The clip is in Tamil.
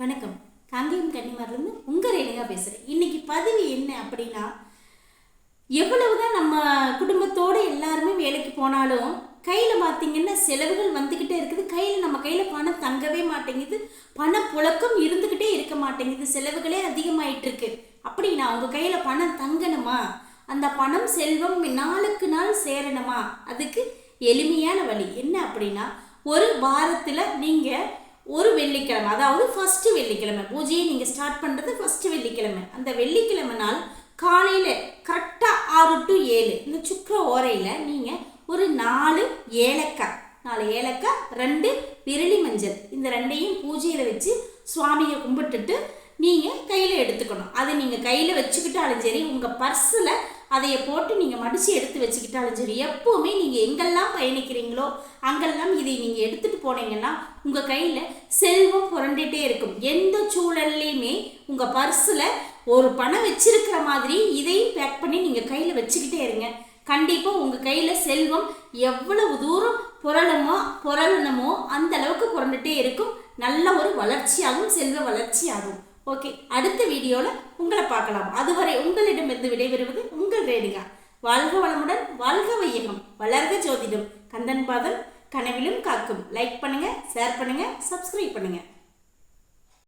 வணக்கம். காங்கேயம் கன்னிமார்லேருந்து உங்கள் ரேணுகா பேசுகிறேன் இன்றைக்கி பதிவு என்ன அப்படின்னா எவ்வளவுதான் நம்ம குடும்பத்தோடு எல்லாருமே வேலைக்கு போனாலும் கையில் பார்த்தீங்கன்னா செலவுகள் வந்துக்கிட்டே இருக்குது. கையில் நம்ம கையில் பணம் தங்கவே மாட்டேங்குது. பண புழக்கம் இருந்துக்கிட்டே இருக்க மாட்டேங்குது. செலவுகளே அதிகமாயிட்டு இருக்கு. அப்படின்னா உங்கள் கையில் பணம் தங்கணுமா? அந்த பணம் செல்வம் நாளுக்கு நாள் சேரணுமா? அதுக்கு எளிமையான வழி என்ன அப்படின்னா ஒரு வாரத்தில் நீங்கள் ஒரு வெள்ளிக்கிழமை அதாவது ஃபஸ்ட்டு வெள்ளிக்கிழமை. பூஜையை நீங்கள் ஸ்டார்ட் பண்ணுறது ஃபஸ்ட்டு வெள்ளிக்கிழமை. அந்த வெள்ளிக்கிழமை நாள் காலையில் கரெக்டாக ஆறு டு ஏழு. இந்த சுக்கர ஓரையில் நீங்கள் ஒரு நாலு ஏலக்காய் நாலு ஏலக்காய் ரெண்டு விரலி மஞ்சள். இந்த ரெண்டையும் பூஜையில் வச்சு சுவாமியை கும்பிட்டுட்டு நீங்கள் கையில் எடுத்துக்கணும். அது நீங்கள் கையில் வச்சுக்கிட்டாலும் சரி உங்கள் பர்ஸில் அதையை போட்டு நீங்கள் மடித்து எடுத்து வச்சுக்கிட்டாலும் சரி எப்போவுமே நீங்கள் எங்கெல்லாம் பயணிக்கிறீங்களோ அங்கெல்லாம் இதை நீங்கள் எடுத்துகிட்டு போனீங்கன்னா உங்கள் கையில் செல்வம் புரண்டுகிட்டே இருக்கும். எந்த சூழல்லையுமே உங்கள் பர்ஸில் ஒரு பணம் வச்சிருக்கிற மாதிரி இதையும் பேக் பண்ணி நீங்கள் கையில் வச்சுக்கிட்டே இருங்க. கண்டிப்பாக உங்கள் கையில் செல்வம் எவ்வளவு தூரம் புரளமோ புரளணுமோ அந்த அளவுக்கு புரண்டுகிட்டே இருக்கும். நல்ல ஒரு வளர்ச்சியாகும் செல்வ வளர்ச்சியாகும் ஓகே அடுத்த வீடியோவில் உங்களை பார்க்கலாம். அதுவரை உங்களிடமிருந்து விடைபெறுவது உங்கள் ரேணுகா வாழ்க வளமுடன் வாழ்க வையகம். வளர்க ஜோதிடம். கந்தன் பாதம் கனவிலும் காக்கும். லைக் பண்ணுங்க ஷேர் பண்ணுங்க சப்ஸ்கிரைப் பண்ணுங்க.